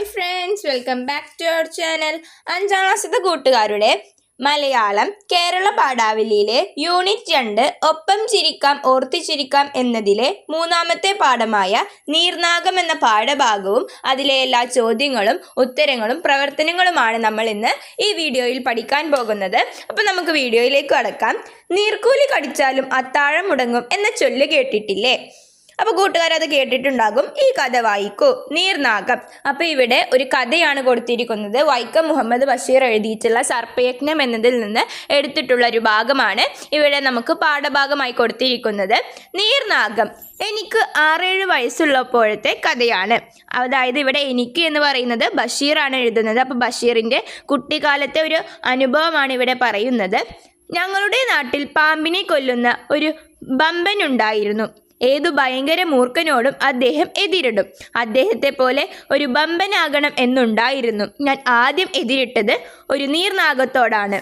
Hi friends welcome back to our channel അഞ്ചാം ക്ലാസ്സിലെ കൂട്ടുകാരുടെ മലയാളം കേരള പാഠാവലിയിലെ യൂണിറ്റ് രണ്ട് ഒപ്പം ചിരിക്കാം ഓർത്തിച്ചിരിക്കാം എന്നതിലെ മൂന്നാമത്തെ പാഠമായ നീർനാഗം എന്ന പാഠഭാഗവും അതിലെ എല്ലാ ചോദ്യങ്ങളും ഉത്തരങ്ങളും പ്രവർത്തനങ്ങളുമാണ് നമ്മൾ ഇന്ന് ഈ വീഡിയോയിൽ പഠിക്കാൻ പോകുന്നത്. അപ്പോൾ നമുക്ക് വീഡിയോയിലേക്ക് കടക്കാം. നീർക്കൂലി കടിച്ചാലും അത്താഴം മുടങ്ങും എന്ന ചൊല്ല് കേട്ടിട്ടില്ലേ? അപ്പോൾ കൂട്ടുകാർ അത് കേട്ടിട്ടുണ്ടാകും. ഈ കഥ വായിക്കൂ. നീർനാഗം. അപ്പോൾ ഇവിടെ ഒരു കഥയാണ് കൊടുത്തിരിക്കുന്നത്. വൈക്കം മുഹമ്മദ് ബഷീർ എഴുതിയിട്ടുള്ള സർപ്പയജ്ഞം എന്നതിൽ നിന്ന് എടുത്തിട്ടുള്ള ഒരു ഭാഗമാണ് ഇവിടെ നമുക്ക് പാഠഭാഗമായി കൊടുത്തിരിക്കുന്നത്. നീർനാഗം. എനിക്ക് ആറേഴ് വയസ്സുള്ളപ്പോഴത്തെ കഥയാണ്. അതായത് ഇവിടെ എനിക്ക് എന്ന് പറയുന്നത് ബഷീറാണ് എഴുതുന്നത്. അപ്പോൾ ബഷീറിന്റെ കുട്ടിക്കാലത്തെ ഒരു അനുഭവമാണ് ഇവിടെ പറയുന്നത്. ഞങ്ങളുടെ നാട്ടിൽ പാമ്പിനെ കൊല്ലുന്ന ഒരു ബമ്പനുണ്ടായിരുന്നു ഏതു ഭയങ്കര മൂർഖനോടും അദ്ദേഹം എതിരിടും. അദ്ദേഹത്തെ പോലെ ഒരു ബമ്പനാകണം എന്നുണ്ടായിരുന്നു. ഞാൻ ആദ്യം എതിരിട്ടത് ഒരു നീർനാഗത്തോടാണ്.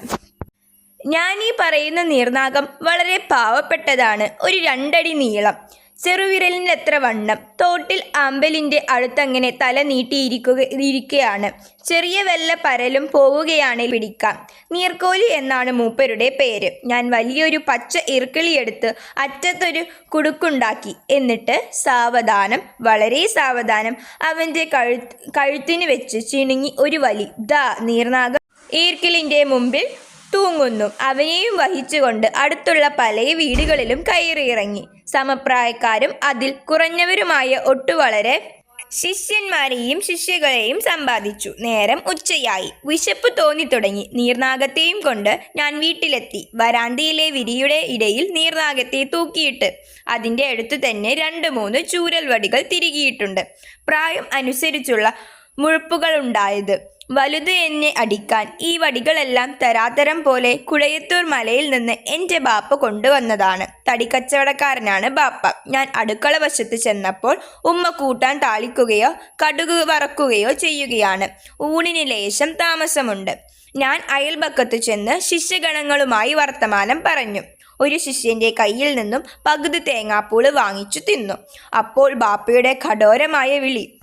ഞാൻ ഈ പറയുന്ന നീർനാഗം വളരെ പാവപ്പെട്ടതാണ്. ഒരു രണ്ടടി നീളം. ചെറുവിരലിന്റെ എത്ര വണ്ണം? തോട്ടിൽ അമ്പലിന്റെ അടുത്തങ്ങനെ തല നീട്ടിയിരിക്കുക ഇരിക്കുകയാണ്. ചെറിയ വല്ല പരലും പോവുകയാണ് പിടിക്കാം. നീർക്കോലി എന്നാണ് മൂപ്പരുടെ പേര്. ഞാൻ വലിയൊരു പച്ച ഇറുക്കിളിയെടുത്ത് അറ്റത്തൊരു കുടുക്കുണ്ടാക്കി. എന്നിട്ട് സാവധാനം വളരെ സാവധാനം അവന്റെ കഴു കഴുത്തിന് വെച്ച് ചിണുങ്ങി ഒരു വലി. ദാ നീർനാഗ ഈർക്കിളിന്റെ മുമ്പിൽ തൂങ്ങുന്നു. അവനെയും വഹിച്ചുകൊണ്ട് അടുത്തുള്ള പല വീടുകളിലും കയറിയിറങ്ങി. സമപ്രായക്കാരും അതിൽ കുറഞ്ഞവരുമായ ഒട്ടുവളരെ ശിഷ്യന്മാരെയും ശിഷ്യകളെയും സമ്പാദിച്ചു. നേരം ഉച്ചയായി. വിശപ്പ് തോന്നി തുടങ്ങി. നീർനാഗത്തെയും കൊണ്ട് ഞാൻ വീട്ടിലെത്തി. വരാന്തയിലെ വിരിയുടെ ഇടയിൽ നീർനാഗത്തെ തൂക്കിയിട്ട് അതിന്റെ അടുത്ത് തന്നെ രണ്ട് മൂന്ന് ചൂരൽ വടികൾ തിരികിയിട്ടുണ്ട്. പ്രായം അനുസരിച്ചുള്ള മുഴുപ്പുകളുണ്ടായത്. വലുത് എന്നെ അടിക്കാൻ ഈ വടികളെല്ലാം തരാതരം പോലെ കുഴയത്തൂർ മലയിൽ നിന്ന് എന്റെ ബാപ്പ കൊണ്ടുവന്നതാണ്. തടിക്കച്ചവടക്കാരനാണ് ബാപ്പ. ഞാൻ അടുക്കള വശത്ത് ചെന്നപ്പോൾ ഉമ്മ കൂട്ടാൻ താളിക്കുകയോ കടുക് വറക്കുകയോ ചെയ്യുകയാണ്. ഊണിന് ലേശം താമസമുണ്ട്. ഞാൻ അയൽപക്കത്ത് ചെന്ന് ശിഷ്യഗണങ്ങളുമായി വർത്തമാനം പറഞ്ഞു. ഒരു ശിഷ്യന്റെ കയ്യിൽ നിന്നും പകുതി തേങ്ങാപ്പൂൾ വാങ്ങിച്ചു തിന്നു. അപ്പോൾ ബാപ്പയുടെ കഠോരമായ വിളി.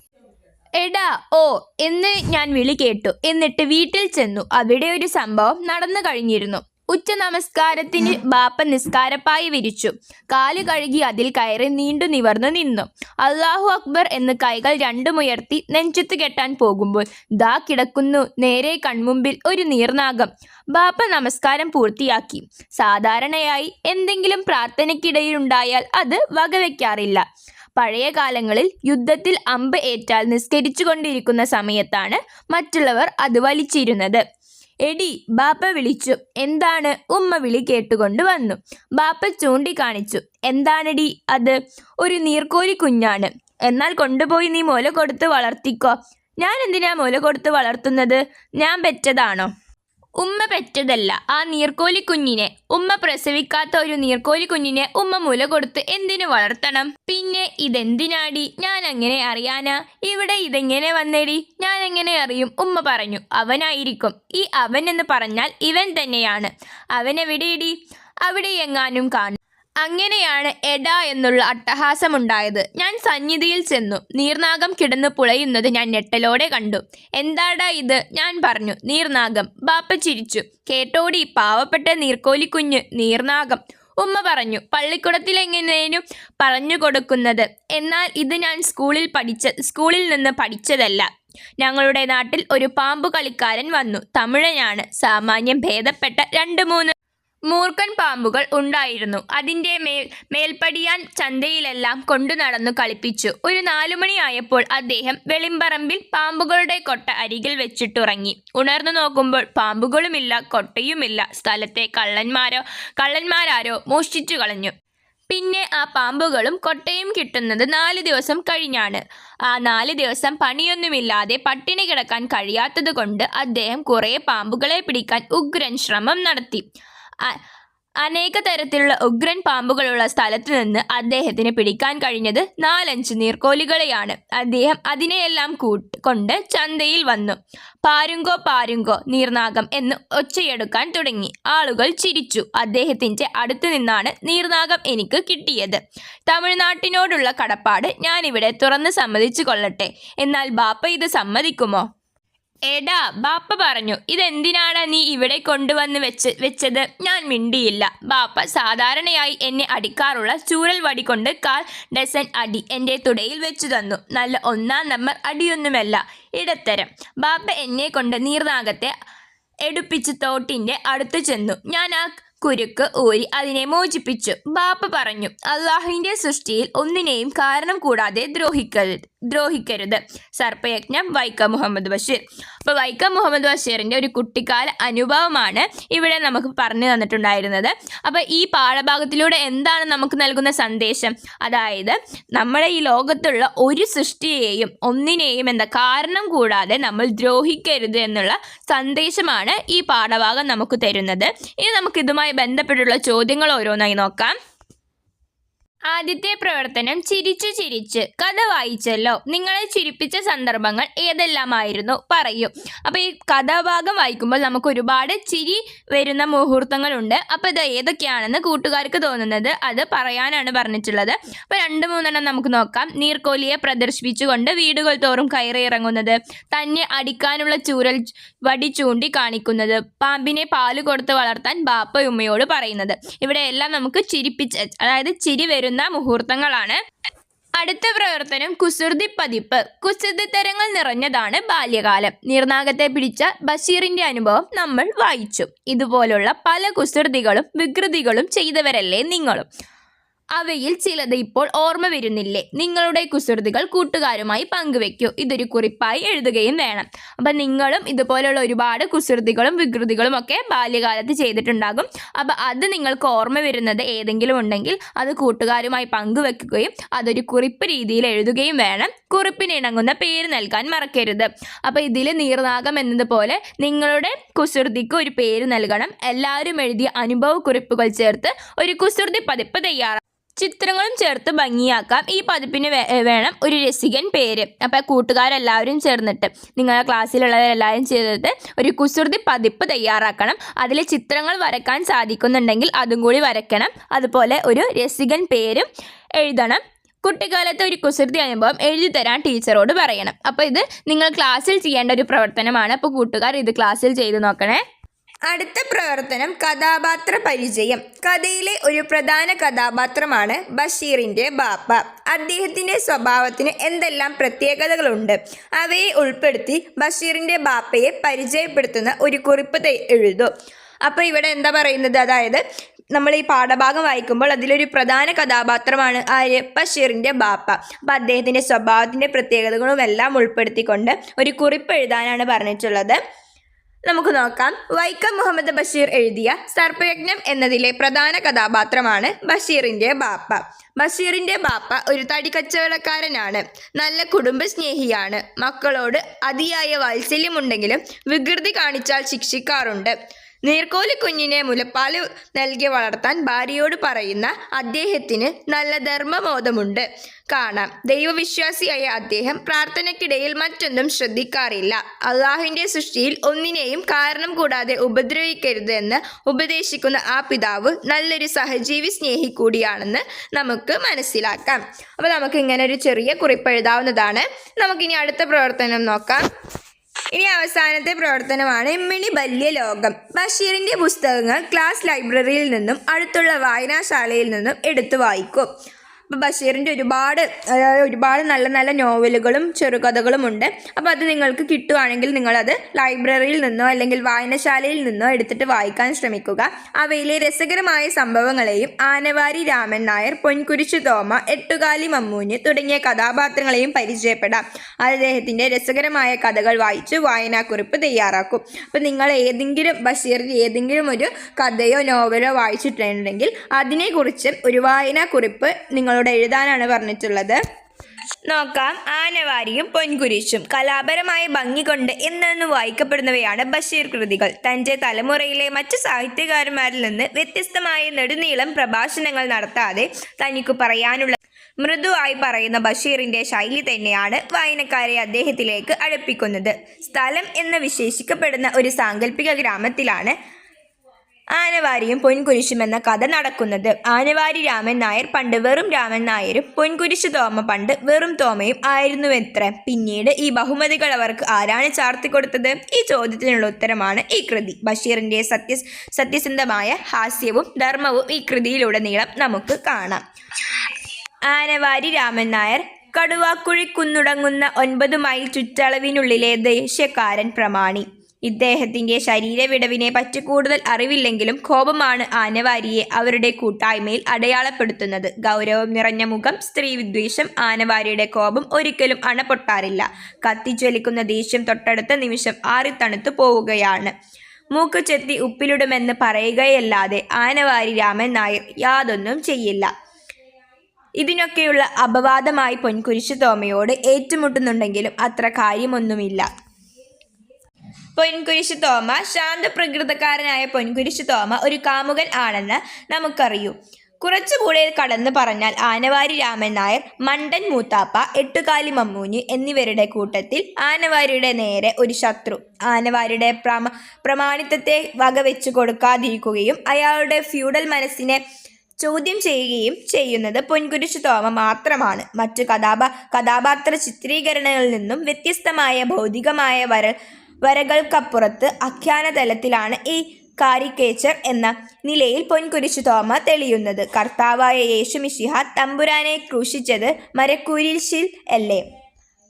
എടാ ഓ എന്ന് ഞാൻ വിളി കേട്ടു. എന്നിട്ട് വീട്ടിൽ ചെന്നു. അവിടെ ഒരു സംഭവം നടന്നു കഴിഞ്ഞിരുന്നു. ഉച്ച നമസ്കാരത്തിന് ബാപ്പ നിസ്കാരപ്പായി വിരിച്ചു. കാൽ കഴുകി അതിൽ കയറി നീണ്ടു നിവർന്നു നിന്നു. അള്ളാഹു അക്ബർ എന്ന് കൈകൾ രണ്ടുമുയർത്തി നെഞ്ചത്ത് കെട്ടാൻ പോകുമ്പോൾ ദാ കിടക്കുന്നു നേരെ കൺമുമ്പിൽ ഒരു നീർനാഗം. ബാപ്പ നമസ്കാരം പൂർത്തിയാക്കി. സാധാരണയായി എന്തെങ്കിലും പ്രാർത്ഥനയ്ക്കിടയിലുണ്ടായാൽ അത് വകവെക്കാറില്ല. പഴയ കാലങ്ങളിൽ യുദ്ധത്തിൽ അമ്പ് ഏറ്റാൽ നിസ്കരിച്ചുകൊണ്ടിരിക്കുന്ന സമയത്താണ് മറ്റുള്ളവർ അത് വലിച്ചിരുന്നത്. എടി ബാപ്പ വിളിച്ചു. എന്താണ്? ഉമ്മ വിളി കേട്ടുകൊണ്ട് വന്നു. ബാപ്പ ചൂണ്ടിക്കാണിച്ചു. എന്താണെടി അത്? ഒരു നീർക്കോലി കുഞ്ഞാണ്. എന്നാൽ കൊണ്ടുപോയി നീ മുല കൊടുത്ത് വളർത്തിക്കോ. ഞാൻ എന്തിനാ മുല കൊടുത്ത് വളർത്തുന്നത്? ഞാൻ പെറ്റതാണോ? ഉമ്മ പെറ്റതല്ല. ആ നീർക്കോലി കുഞ്ഞിനെ ഉമ്മ പ്രസവിക്കാത്ത ഒരു നീർക്കോലി കുഞ്ഞിനെ ഉമ്മ മുല കൊടുത്ത് എന്തിനു വളർത്തണം? പിന്നെ ഇതെന്തിനാടി? ഞാൻ അങ്ങനെ അറിയാനാ? ഇവിടെ ഇതെങ്ങനെ വന്നേടി? ഞാൻ എങ്ങനെ അറിയും? ഉമ്മ പറഞ്ഞു അവനായിരിക്കും. ഈ അവൻ എന്ന് പറഞ്ഞാൽ ഇവൻ തന്നെയാണ്. അവനെവിടെയിടി? അവിടെ എങ്ങാനും കാണും. അങ്ങനെയാണ് എടാ എന്നുള്ള അട്ടഹാസമുണ്ടായത്. ഞാൻ സന്നിധിയിൽ ചെന്നു. നീർനാഗം കിടന്നു പുളയുന്നത് ഞാൻ ഞെട്ടലോടെ കണ്ടു. എന്താടാ ഇത്? ഞാൻ പറഞ്ഞു. നീർനാഗം. ബാപ്പ ചിരിച്ചു. കേട്ടോടി പാവപ്പെട്ട നീർക്കോലിക്കുഞ്ഞ് നീർനാഗം. ഉമ്മ പറഞ്ഞു പള്ളിക്കുടത്തിൽ എങ്ങനെയും പറഞ്ഞു കൊടുക്കുന്നത്? എന്നാൽ ഇത് ഞാൻ സ്കൂളിൽ പഠിച്ച സ്കൂളിൽ നിന്ന് പഠിച്ചതല്ല. ഞങ്ങളുടെ നാട്ടിൽ ഒരു പാമ്പു കളിക്കാരൻ വന്നു. തമിഴനാണ്. സാമാന്യം ഭേദപ്പെട്ട രണ്ട് മൂന്ന് മൂർഖൻ പാമ്പുകൾ ഉണ്ടായിരുന്നു. അതിന്റെ മേൽ മേൽപ്പടിയാൻ ചന്തയിലെല്ലാം കൊണ്ടു നടന്നു കളിപ്പിച്ചു. ഒരു നാലുമണിയായപ്പോൾ അദ്ദേഹം വെളിമ്പറമ്പിൽ പാമ്പുകളുടെ കൊട്ട അരികിൽ വെച്ചിട്ടുറങ്ങി. ഉണർന്നു നോക്കുമ്പോൾ പാമ്പുകളുമില്ല കൊട്ടയുമില്ല. സ്ഥലത്തെ കള്ളന്മാരോ കള്ളന്മാരാരോ മോഷ്ടിച്ചു കളഞ്ഞു. പിന്നെ ആ പാമ്പുകളും കൊട്ടയും കിട്ടുന്നത് നാല് ദിവസം കഴിഞ്ഞാണ്. ആ നാല് ദിവസം പണിയൊന്നുമില്ലാതെ പട്ടിണി കിടക്കാൻ കഴിയാത്തത് കൊണ്ട് അദ്ദേഹം കുറേ പാമ്പുകളെ പിടിക്കാൻ ഉഗ്രൻ ശ്രമം നടത്തി. അനേക തരത്തിലുള്ള ഉഗ്രൻ പാമ്പുകളുള്ള സ്ഥലത്തു നിന്ന് അദ്ദേഹത്തിന് പിടിക്കാൻ കഴിഞ്ഞത് നാലഞ്ച് നീർക്കോലികളെയാണ്. അദ്ദേഹം അതിനെയെല്ലാം കൂട്ട് കൊണ്ട് ചന്തയിൽ വന്നു. പാരുങ്കോ പാരുങ്കോ നീർനാഗം എന്ന് ഒച്ചയെടുക്കാൻ തുടങ്ങി. ആളുകൾ ചിരിച്ചു. അദ്ദേഹത്തിന്റെ അടുത്തു നിന്നാണ് നീർനാഗം എനിക്ക് കിട്ടിയത്. തമിഴ്നാട്ടിനോടുള്ള കടപ്പാട് ഞാനിവിടെ തുറന്ന് സമ്മതിച്ചു കൊള്ളട്ടെ. എന്നാൽ ബാപ്പ ഇത് സമ്മതിക്കുമോ? എടാ ബാപ്പ പറഞ്ഞു ഇതെന്തിനാണ് നീ ഇവിടെ കൊണ്ടുവന്ന് വെച്ച് വെച്ചത്? ഞാൻ മിണ്ടിയില്ല. ബാപ്പ സാധാരണയായി എന്നെ അടിക്കാറുള്ള ചൂരൽ വടി കൊണ്ട് കാൽ ഡസൻ അടി എന്റെ തുടയിൽ വെച്ചു തന്നു. നല്ല ഒന്നാം നമ്പർ അടിയൊന്നുമല്ല ഇടത്തരം. ബാപ്പ എന്നെ കൊണ്ട് നീർനാഗത്തെ എടുപ്പിച്ച് തോട്ടിന്റെ അടുത്ത് ചെന്നു. ഞാൻ ആ കുരുക്ക് ഊരി അതിനെ മോചിപ്പിച്ചു. ബാപ്പ പറഞ്ഞു അള്ളാഹുവിന്റെ സൃഷ്ടിയിൽ ഒന്നിനെയും കാരണം കൂടാതെ ദ്രോഹിക്കരുത് ദ്രോഹിക്കരുത്. സർപ്പയജ്ഞം വൈക്കം മുഹമ്മദ് ബഷീർ. അപ്പോൾ വൈക്കം മുഹമ്മദ് ബഷീറിന്റെ ഒരു കുട്ടിക്കാല അനുഭവമാണ് ഇവിടെ നമുക്ക് പറഞ്ഞു തന്നിട്ടുണ്ടായിരുന്നത്. അപ്പോൾ ഈ പാഠഭാഗത്തിലൂടെ എന്താണ് നമുക്ക് നൽകുന്ന സന്ദേശം? അതായത് നമ്മുടെ ഈ ലോകത്തുള്ള ഒരു സൃഷ്ടിയെയും ഒന്നിനെയും എന്താ കാരണം കൂടാതെ നമ്മൾ ദ്രോഹിക്കരുത് എന്നുള്ള സന്ദേശമാണ് ഈ പാഠഭാഗം നമുക്ക് തരുന്നത്. ഇനി നമുക്ക് ഇതുമായി ബന്ധപ്പെട്ടുള്ള ചോദ്യങ്ങൾ ഓരോന്നായി നോക്കാം. ആദ്യത്തെ പ്രവർത്തനം ചിരിച്ചു ചിരിച്ച് കഥ വായിച്ചല്ലോ. നിങ്ങളെ ചിരിപ്പിച്ച സന്ദർഭങ്ങൾ ഏതെല്ലാമായിരുന്നു? പറയൂ. അപ്പോൾ ഈ കഥാഭാഗം വായിക്കുമ്പോൾ നമുക്ക് ഒരുപാട് ചിരി വരുന്ന മുഹൂർത്തങ്ങളുണ്ട്. അപ്പോൾ ഇത് ഏതൊക്കെയാണെന്ന് കൂട്ടുകാർക്ക് തോന്നുന്നത് അത് പറയാനാണ് പറഞ്ഞിട്ടുള്ളത്. അപ്പോൾ രണ്ട് മൂന്നെണ്ണം നമുക്ക് നോക്കാം. നീർക്കോലിയെ പ്രദർശിപ്പിച്ചുകൊണ്ട് വീടുകൾ തോറും കയറി ഇറങ്ങുന്നത്. തന്നെ അടിക്കാനുള്ള ചൂരൽ വടി ചൂണ്ടി കാണിക്കുന്നത്. പാമ്പിനെ പാൽ കൊടുത്ത് വളർത്താൻ ബാപ്പയുമ്മയോട് പറയുന്നത്. ഇവിടെ എല്ലാം നമുക്ക് ചിരിപ്പിച്ച് അതായത് ചിരി വരുന്ന മുഹൂർത്തങ്ങളാണ്. അടുത്ത പ്രവർത്തനം കുസൃതി പതിപ്പ്. കുസൃതി തരങ്ങൾ നിറഞ്ഞതാണ് ബാല്യകാലം. നിർണാഗത്തെ പിടിച്ച ബഷീറിന്റെ അനുഭവം നമ്മൾ വായിച്ചു. ഇതുപോലുള്ള പല കുസൃതികളും വികൃതികളും ചെയ്തവരല്ലേ നിങ്ങളും. അവയിൽ ചിലത് ഇപ്പോൾ ഓർമ്മ വരുന്നില്ലേ? നിങ്ങളുടെ കുസൃതികൾ കൂട്ടുകാരുമായി പങ്കുവെക്കൂ. ഇതൊരു കുറിപ്പായി എഴുതുകയും വേണം. അപ്പം നിങ്ങളും ഇതുപോലെയുള്ള ഒരുപാട് കുസൃതികളും വികൃതികളും ഒക്കെ ബാല്യകാലത്ത് ചെയ്തിട്ടുണ്ടാകും. അപ്പം അത് നിങ്ങൾക്ക് ഓർമ്മ വരുന്നത് ഏതെങ്കിലും ഉണ്ടെങ്കിൽ അത് കൂട്ടുകാരുമായി പങ്കുവെക്കുകയും അതൊരു കുറിപ്പ് രീതിയിൽ എഴുതുകയും വേണം. കുറിപ്പിന് ഇണങ്ങുന്ന പേര് നൽകാൻ മറക്കരുത്. അപ്പോൾ ഇതിൽ നീർനാഗം എന്നതുപോലെ നിങ്ങളുടെ കുസൃതിക്ക് ഒരു പേര് നൽകണം. എല്ലാവരും എഴുതിയ അനുഭവ കുറിപ്പുകൾ ചേർത്ത് ഒരു കുസൃതി പതിപ്പ് തയ്യാറാക്കാം ചിത്രങ്ങളും ചേർത്ത് ഭംഗിയാക്കാം. ഈ പതിപ്പിന് വേണം ഒരു രസികൻ പേര്. അപ്പോൾ കൂട്ടുകാരെല്ലാവരും ചേർന്നിട്ട് നിങ്ങളുടെ ക്ലാസ്സിലുള്ളവരെല്ലാവരും ചേർന്നിട്ട് ഒരു കുസൃതി പതിപ്പ് തയ്യാറാക്കണം. അതിൽ ചിത്രങ്ങൾ വരക്കാൻ സാധിക്കുന്നുണ്ടെങ്കിൽ അതും കൂടി വരയ്ക്കണം. അതുപോലെ ഒരു രസികൻ പേരും എഴുതണം. കുട്ടിക്കാലത്തെ ഒരു കുസൃതി അനുഭവം എഴുതി തരാൻ ടീച്ചറോട് പറയണം. അപ്പോൾ ഇത് നിങ്ങൾ ക്ലാസ്സിൽ ചെയ്യേണ്ട ഒരു പ്രവർത്തനമാണ്. അപ്പോൾ കൂട്ടുകാർ ഇത് ക്ലാസ്സിൽ ചെയ്ത് നോക്കണേ. അടുത്ത പ്രവർത്തനം കഥാപാത്ര പരിചയം. കഥയിലെ ഒരു പ്രധാന കഥാപാത്രമാണ് ബഷീറിന്റെ ബാപ്പ. അദ്ദേഹത്തിന്റെ സ്വഭാവത്തിന് എന്തെല്ലാം പ്രത്യേകതകളുണ്ട്? അവയെ ഉൾപ്പെടുത്തി ബഷീറിന്റെ ബാപ്പയെ പരിചയപ്പെടുത്തുന്ന ഒരു കുറിപ്പ് എഴുതൂ. അപ്പോൾ ഇവിടെ എന്താ പറയുന്നത്? അതായത് നമ്മൾ ഈ പാഠഭാഗം വായിക്കുമ്പോൾ അതിലൊരു പ്രധാന കഥാപാത്രമാണ് ആര്? ബഷീറിന്റെ ബാപ്പ. അപ്പം അദ്ദേഹത്തിന്റെ സ്വഭാവത്തിന്റെ പ്രത്യേകതകളും എല്ലാം ഉൾപ്പെടുത്തിക്കൊണ്ട് ഒരു കുറിപ്പ് എഴുതാനാണ് പറഞ്ഞിട്ടുള്ളത്. നമുക്ക് നോക്കാം. വൈക്കം മുഹമ്മദ് ബഷീർ എഴുതിയ സർപ്പയജ്ഞം എന്നതിലെ പ്രധാന കഥാപാത്രമാണ് ബഷീറിന്റെ ബാപ്പ. ബഷീറിന്റെ ബാപ്പ ഒരു തടി കച്ചവടക്കാരനാണ്. നല്ല കുടുംബസ്നേഹിയാണ്. മക്കളോട് അതിയായ വാത്സല്യമുണ്ടെങ്കിലും വികൃതി കാണിച്ചാൽ ശിക്ഷിക്കാറുണ്ട്. നീർക്കോലി കുഞ്ഞിനെ മുലപ്പാൽ നൽകി വളർത്താൻ ഭാര്യയോട് പറയുന്ന അദ്ദേഹത്തിന് നല്ല ധർമ്മബോധമുണ്ട്. കാണാം. ദൈവവിശ്വാസിയായ അദ്ദേഹം പ്രാർത്ഥനയ്ക്കിടയിൽ മറ്റൊന്നും ശ്രദ്ധിക്കാറില്ല. അള്ളാഹുവിന്റെ സൃഷ്ടിയിൽ ഒന്നിനെയും കാരണം കൂടാതെ ഉപദ്രവിക്കരുത് എന്ന് ഉപദേശിക്കുന്ന ആ പിതാവ് നല്ലൊരു സഹജീവി സ്നേഹി കൂടിയാണെന്ന് നമുക്ക് മനസ്സിലാക്കാം. അപ്പോൾ നമുക്ക് ഇങ്ങനെ ഒരു ചെറിയ കുറിപ്പ് എഴുതാവുന്നതാണ്. നമുക്കിനി അടുത്ത പ്രവർത്തനം നോക്കാം. ഇനി അവസാനത്തെ പ്രവർത്തനമാണ് മിണി ബല്യ ലോകം. ബഷീറിന്റെ പുസ്തകങ്ങൾ ക്ലാസ് ലൈബ്രറിയിൽ നിന്നും അടുത്തുള്ള വായനാശാലയിൽ നിന്നും എടുത്തു വായിക്കും. അപ്പോൾ ബഷീറിന്റെ ഒരുപാട് ഒരുപാട് നല്ല നല്ല നോവലുകളും ചെറുകഥകളും ഉണ്ട്. അപ്പോൾ അത് നിങ്ങൾക്ക് കിട്ടുവാണെങ്കിൽ നിങ്ങളത് ലൈബ്രറിയിൽ നിന്നോ അല്ലെങ്കിൽ വായനശാലയിൽ നിന്നോ എടുത്തിട്ട് വായിക്കാൻ ശ്രമിക്കുക. അവയിലെ രസകരമായ സംഭവങ്ങളെയും ആനവാരി രാമൻ നായർ പൊൻകുരിശു തോമ എട്ടുകാലി മമ്മൂഞ്ഞ് തുടങ്ങിയ കഥാപാത്രങ്ങളെയും പരിചയപ്പെടാം. അദ്ദേഹത്തിന്റെ രസകരമായ കഥകൾ വായിച്ച് വായനാക്കുറിപ്പ് തയ്യാറാക്കും. അപ്പം നിങ്ങൾ ഏതെങ്കിലും ബഷീറിന്റെ ഏതെങ്കിലും ഒരു കഥയോ നോവലോ വായിച്ചിട്ടുണ്ടെങ്കിൽ അതിനെക്കുറിച്ച് ഒരു വായനാക്കുറിപ്പ് നിങ്ങളോട് എഴുതാനാണ് പറഞ്ഞിട്ടുള്ളത്. നോക്കാം. ആനവാരിയും പൊൻകുരിശും കലാപരമായ ഭംഗി കൊണ്ട് എന്നു വായിക്കപ്പെടുന്നവയാണ് ബഷീർ കൃതികൾ. തന്റെ തലമുറയിലെ മറ്റു സാഹിത്യകാരന്മാരിൽ നിന്ന് വ്യത്യസ്തമായ നെടുനീളം പ്രഭാഷണങ്ങൾ നടത്താതെ തനിക്ക് പറയാനുള്ള മൃദുവായി പറയുന്ന ബഷീറിന്റെ ശൈലി തന്നെയാണ് വായനക്കാരെ അദ്ദേഹത്തിലേക്ക് അടുപ്പിക്കുന്നത്. സ്ഥലം എന്ന് വിശേഷിക്കപ്പെടുന്ന ഒരു സാങ്കല്പിക ഗ്രാമത്തിലാണ് ആനവാരിയും പൊൻകുരിശും എന്ന കഥ നടക്കുന്നത്. ആനവാരി രാമൻ നായർ പണ്ട് വെറും രാമൻ നായരും പൊൻകുരിശ് തോമ പണ്ട് വെറും തോമയും ആയിരുന്നുവെത്ര. പിന്നീട് ഈ ബഹുമതികൾ അവർക്ക് ആരാണ് ചാർത്തിക്കൊടുത്തത് ഈ ചോദ്യത്തിനുള്ള ഉത്തരമാണ് ഈ കൃതി. ബഷീറിന്റെ സത്യ സത്യസന്ധമായ ഹാസ്യവും ധർമ്മവും ഈ കൃതിയിലൂടെ കൃതിയിലുടനീളം നമുക്ക് കാണാം. ആനവാരി രാമൻ നായർ കടുവാക്കുഴി കുന്നുടങ്ങുന്ന ഒൻപത് മൈൽ ചുറ്റളവിനുള്ളിലെ ദേശക്കാരൻ പ്രമാണി. ഇദ്ദേഹത്തിന്റെ ശരീരവിടവിനെ പറ്റി കൂടുതൽ അറിവില്ലെങ്കിലും കോപമാണ് ആനവാരിയെ അവരുടെ കൂട്ടായ്മയിൽ അടയാളപ്പെടുത്തുന്നത്. ഗൗരവം നിറഞ്ഞ മുഖം സ്ത്രീ വിദ്വേഷം ആനവാരിയുടെ കോപം ഒരിക്കലും അണപൊട്ടാറില്ല. കത്തിജ്വലിക്കുന്ന ദേഷ്യം തൊട്ടടുത്ത നിമിഷം ആറിത്തണുത്തു പോവുകയാണ്. മൂക്ക് ചെത്തി ഉപ്പിലിടുമെന്ന് പറയുകയല്ലാതെ ആനവാരി രാമൻ നായർ യാതൊന്നും ചെയ്യില്ല. ഇതിനൊക്കെയുള്ള അപവാദമായി പൊൻകുരിശു തോമയോട് ഏറ്റുമുട്ടുന്നുണ്ടെങ്കിലും അത്ര കാര്യമൊന്നുമില്ല. പൊൻകുരിശു തോമ ശാന്തപ്രകൃതക്കാരനായ പൊൻകുരിശു തോമ ഒരു കാമുകൻ ആണെന്ന് നമുക്കറിയൂ. കുറച്ചുകൂടെ കടന്നു പറഞ്ഞാൽ ആനവാരി രാമൻ നായർ മണ്ടൻ മൂത്താപ്പ എട്ടുകാലി മമ്മൂഞ്ഞ് എന്നിവരുടെ കൂട്ടത്തിൽ ആനവാരിയുടെ നേരെ ഒരു ശത്രു. ആനവാരിയുടെ പ്രമ പ്രമാണിത്വത്തെ വകവെച്ചു കൊടുക്കാതിരിക്കുകയും അയാളുടെ ഫ്യൂഡൽ മനസ്സിനെ ചോദ്യം ചെയ്യുകയും ചെയ്യുന്നത് പൊൻകുരിശു തോമ മാത്രമാണ്. മറ്റു കഥാപാ കഥാപാത്ര ചിത്രീകരണങ്ങളിൽ നിന്നും വ്യത്യസ്തമായ ഭൗതികമായ വര വരകൾക്കപ്പുറത്ത് അഖ്യാനതലത്തിലാണ് ഈ കാരിക്കേച്ചർ എന്ന നിലയിൽ പൊൻകുരിശു തോമ തെളിയുന്നത്. കർത്താവായ യേശു മിഷിഹ തമ്പുരാനെ ക്രൂശിച്ചത് മരക്കുരിശിൽ അല്ലേ?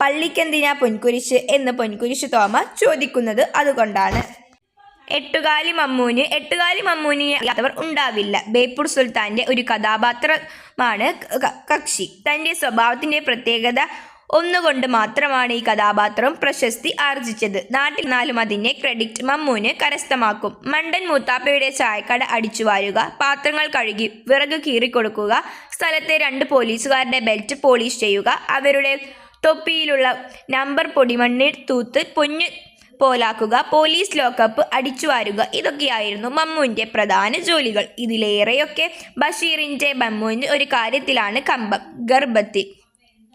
പള്ളിക്കെന്തിനാ പൊൻകുരിശ് എന്ന് പൊൻകുരിശു തോമ ചോദിക്കുന്നത് അതുകൊണ്ടാണ്. എട്ടുകാലി മമ്മൂന് എട്ടുകാലി മമ്മൂനെ അവർ ഉണ്ടാവില്ല. ബേപ്പൂർ സുൽത്താന്റെ ഒരു കഥാപാത്രമാണ് കക്ഷി. തന്റെ സ്വഭാവത്തിന്റെ പ്രത്യേകത ഒന്നുകൊണ്ട് മാത്രമാണ് ഈ കഥാപാത്രം പ്രശസ്തി ആർജിച്ചത്. നാട്ടിൽ നാലും അതിന്റെ ക്രെഡിറ്റ് മമ്മൂന് കരസ്ഥമാക്കും. മണ്ടൻ മൂത്താപ്പയുടെ ചായക്കട അടിച്ചു വാരുക പാത്രങ്ങൾ കഴുകി വിറക് കീറിക്കൊടുക്കുക സ്ഥലത്തെ രണ്ട് പോലീസുകാരുടെ ബെൽറ്റ് പോളിഷ് ചെയ്യുക അവരുടെ തൊപ്പിയിലുള്ള നമ്പർ പൊടിമണ്ണിൽ തൂത്ത് പൊഞ്ഞ് പോലാക്കുക പോലീസ് ലോക്കപ്പ് അടിച്ചു വാരുക ഇതൊക്കെയായിരുന്നു മമ്മുവിന്റെ പ്രധാന ജോലികൾ. ഇതിലേറെയൊക്കെ ബഷീറിന്റെ മമ്മുവിന് ഒരു കാര്യത്തിലാണ് കമ്പം ഗർഭത്തിൽ.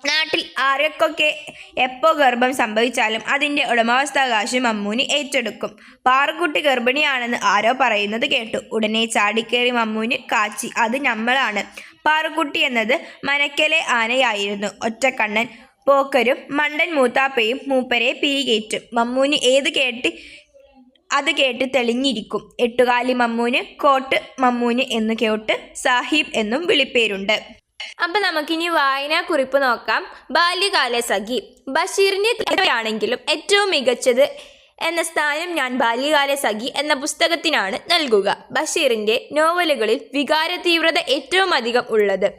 നാട്ടിൽ ആർക്കൊക്കെ എപ്പോൾ ഗർഭം സംഭവിച്ചാലും അതിന്റെ ഉടമാവസ്ഥാവകാശം മമ്മൂനി ഏറ്റെടുക്കും. പാറക്കുട്ടി ഗർഭിണിയാണെന്ന് ആരോ പറയുന്നത് കേട്ടു. ഉടനെ ചാടിക്കേറി മമ്മൂന് കാച്ചി അത് നമ്മളാണ്. പാറക്കുട്ടി എന്നത് മനക്കലെ ആനയായിരുന്നു. ഒറ്റക്കണ്ണൻ പോക്കരും മണ്ടൻ മൂത്താപ്പയും മൂപ്പരെ പിരികേറ്റും. മമ്മൂന് ഏത് കേട്ട് അത് കേട്ട് തെളിഞ്ഞിരിക്കും. എട്ടുകാലി മമ്മൂന് കോട്ട് മമ്മൂന് എന്ന് കേട്ട് സാഹിബ് എന്നും വിളിപ്പേരുണ്ട്. അപ്പൊ നമുക്കിനി വായനാക്കുറിപ്പ് നോക്കാം. ബാല്യകാല സഖി. ബഷീറിന്റെ കഥയാണെങ്കിലും ഏറ്റവും മികച്ചത് എന്ന സ്ഥാനം ഞാൻ ബാല്യകാല സഖി എന്ന പുസ്തകത്തിനാണ് നൽകുക. ബഷീറിന്റെ നോവലുകളിൽ വികാര തീവ്രത ഏറ്റവും അധികം ഉള്ളത്.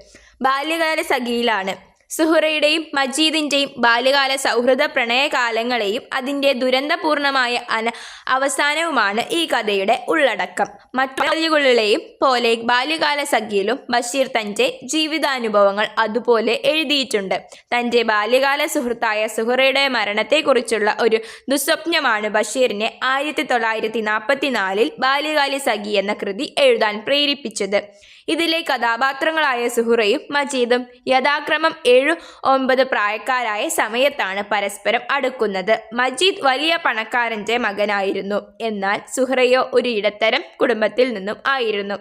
ബാല്യകാല സഖിയിലാണ്. സുഹറയുടെയും മജീദിന്റെയും ബാല്യകാല സൗഹൃദ പ്രണയകാലങ്ങളെയും അതിന്റെ ദുരന്തപൂർണമായ അന അവസാനവുമാണ് ഈ കഥയുടെ ഉള്ളടക്കം. മറ്റു കഥകളിലെയും പോലെ ബാല്യകാല സഖിയിലും ബഷീർ തന്റെ ജീവിതാനുഭവങ്ങൾ അതുപോലെ എഴുതിയിട്ടുണ്ട്. തന്റെ ബാല്യകാല സുഹൃത്തായ സുഹറയുടെ മരണത്തെക്കുറിച്ചുള്ള ഒരു ദുസ്വപ്നമാണ് ബഷീറിനെ ആയിരത്തി തൊള്ളായിരത്തി നാൽപ്പത്തി നാലിൽ ബാല്യകാല സഖി എന്ന കൃതി എഴുതാൻ പ്രേരിപ്പിച്ചത്. ഇതിലെ കഥാപാത്രങ്ങളായ സുഹുറയും മജീദും യഥാക്രമം ഏഴു ഒമ്പത് പ്രായക്കാരായ സമയത്താണ് പരസ്പരം അടുക്കുന്നത്. മജീദ് വലിയ പണക്കാരന്റെ മകനായിരുന്നു. എന്നാൽ സുഹറയോ ഒരു ഇടത്തരം കുടുംബത്തിൽ നിന്നും ആയിരുന്നു.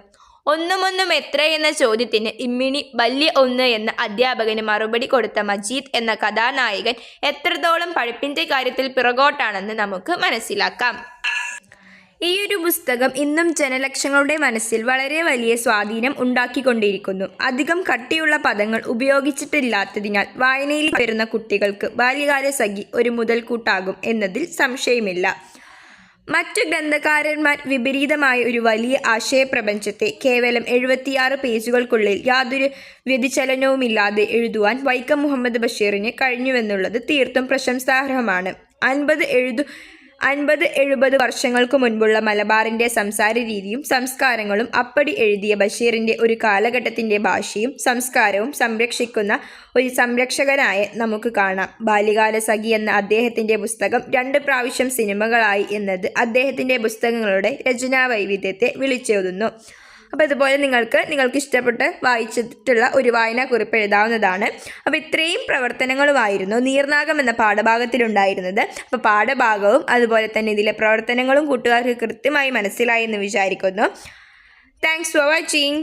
ഒന്നുമൊന്നും എത്ര? എന്ന ചോദ്യത്തിന് ഇമ്മിണി വലിയ ഒന്ന് എന്ന അധ്യാപകന് മറുപടി കൊടുത്ത മജീദ് എന്ന കഥാനായകൻ എത്രത്തോളം പഠിപ്പിന്റെ കാര്യത്തിൽ പിറകോട്ടാണെന്ന് നമുക്ക് മനസ്സിലാക്കാം. ഈ ഒരു പുസ്തകം ഇന്നും ജനലക്ഷങ്ങളുടെ മനസ്സിൽ വളരെ വലിയ സ്വാധീനം ഉണ്ടാക്കിക്കൊണ്ടിരിക്കുന്നു. അധികം കട്ടിയുള്ള പദങ്ങൾ ഉപയോഗിച്ചിട്ടില്ലാത്തതിനാൽ വായനയിൽ വരുന്ന കുട്ടികൾക്ക് ബാല്യകാല സഖി ഒരു മുതൽക്കൂട്ടാകും എന്നതിൽ സംശയമില്ല. മറ്റു ഗ്രന്ഥകാരന്മാർ വിപരീതമായ ഒരു വലിയ ആശയപ്രപഞ്ചത്തെ കേവലം എഴുപത്തിയാറ് പേജുകൾക്കുള്ളിൽ യാതൊരു വ്യതിചലനവുമില്ലാതെ എഴുതുവാൻ വൈക്കം മുഹമ്മദ് ബഷീറിന് കഴിഞ്ഞുവെന്നുള്ളത് തീർത്തും പ്രശംസാർഹമാണ്. അൻപത് എഴുതു അൻപത് എഴുപത് വർഷങ്ങൾക്ക് മുൻപുള്ള മലബാറിന്റെ സംസാര രീതിയും സംസ്കാരങ്ങളും അപ്പടി എഴുതിയ ബഷീറിന്റെ ഒരു കാലഘട്ടത്തിന്റെ ഭാഷയും സംസ്കാരവും സംരക്ഷിക്കുന്ന ഒരു സംരക്ഷകനായ നമുക്ക് കാണാം. ബാല്യകാല സഖി എന്ന അദ്ദേഹത്തിന്റെ പുസ്തകം രണ്ട് പ്രാവശ്യം സിനിമകളായി എന്നത് അദ്ദേഹത്തിന്റെ പുസ്തകങ്ങളുടെ രചനാ വൈവിധ്യത്തെ വിളിച്ചോതുന്നു. അപ്പോൾ ഇതുപോലെ നിങ്ങൾക്ക് നിങ്ങൾക്ക് ഇഷ്ടപ്പെട്ട് വായിച്ചിട്ടുള്ള ഒരു വായനാക്കുറിപ്പ് എഴുതാവുന്നതാണ്. അപ്പോൾ ഇത്രയും പ്രവർത്തനങ്ങളുമായിരുന്നു നീർനാഗം എന്ന പാഠഭാഗത്തിലുണ്ടായിരുന്നത്. അപ്പോൾ പാഠഭാഗവും അതുപോലെ തന്നെ ഇതിലെ പ്രവർത്തനങ്ങളും കൂട്ടുകാർക്ക് കൃത്യമായി മനസ്സിലായി എന്ന് വിചാരിക്കുന്നു. Thanks for watching